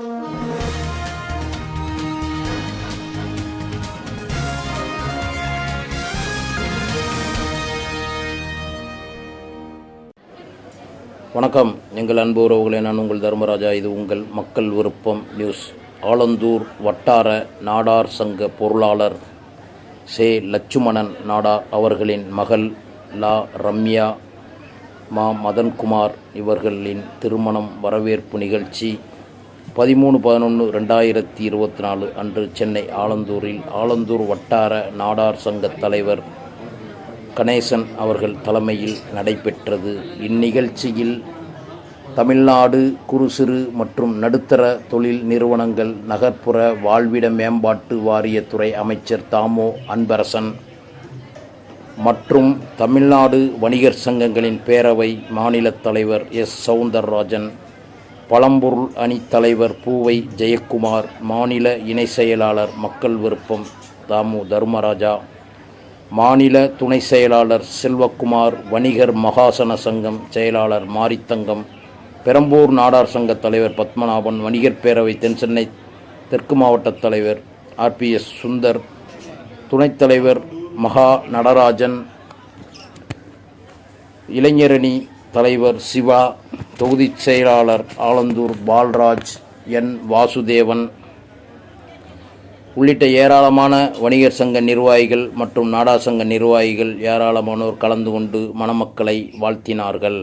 வணக்கம். எங்கள் அன்பு உறவுகளே நான் உங்கள் தர்மராஜா. இது உங்கள் மக்கள் விருப்பம் நியூஸ். ஆலந்தூர் வட்டார நாடார் சங்க பொருளாளர் சே. லட்சுமணன் நாடார் அவர்களின் மகள் லா. ரம்யா மா. மதன்குமார் இவர்களின் திருமணம் வரவேற்பு நிகழ்ச்சி பதிமூணு பதினொன்று ரெண்டாயிரத்தி இருபத்தி நாலு அன்று சென்னை ஆலந்தூரில் ஆலந்தூர் வட்டார நாடார் சங்க தலைவர் கணேசன் அவர்கள் தலைமையில் நடைபெற்றது. இந்நிகழ்ச்சியில் தமிழ்நாடு குறு சிறு மற்றும் நடுத்தர தொழில் நிறுவனங்கள் நகர்ப்புற வாழ்விட மேம்பாட்டு வாரியத்துறை அமைச்சர் தாமோ அன்பரசன் மற்றும் தமிழ்நாடு வணிகர் சங்கங்களின் பேரவை மாநில தலைவர் எஸ். சவுந்தரராஜன். பழம்பொருள் அணி தலைவர் பூவை ஜெயக்குமார் மாநில இணை செயலாளர் மக்கள் விருப்பம் தாமு தர்மராஜா மாநில துணை செயலாளர் செல்வக்குமார் வணிகர் மகாசன சங்கம் செயலாளர் மாரித்தங்கம் பெரம்பூர் நாடார் சங்க தலைவர் பத்மநாபன் வணிகர் பேரவை தென்சென்னை தெற்கு மாவட்ட தலைவர் ஆர்பிஎஸ் சுந்தர் துணைத் தலைவர் மகா நடராஜன் இளைஞரணி தலைவர் சிவா தொகுதிச் செயலாளர் ஆலந்தூர் பால்ராஜ் என். வாசுதேவன். உள்ளிட்ட ஏராளமான வணிகர் சங்க நிர்வாகிகள் மற்றும் நாடா சங்க நிர்வாகிகள் ஏராளமானோர் கலந்து கொண்டு மணமக்களை வாழ்த்தினார்கள்.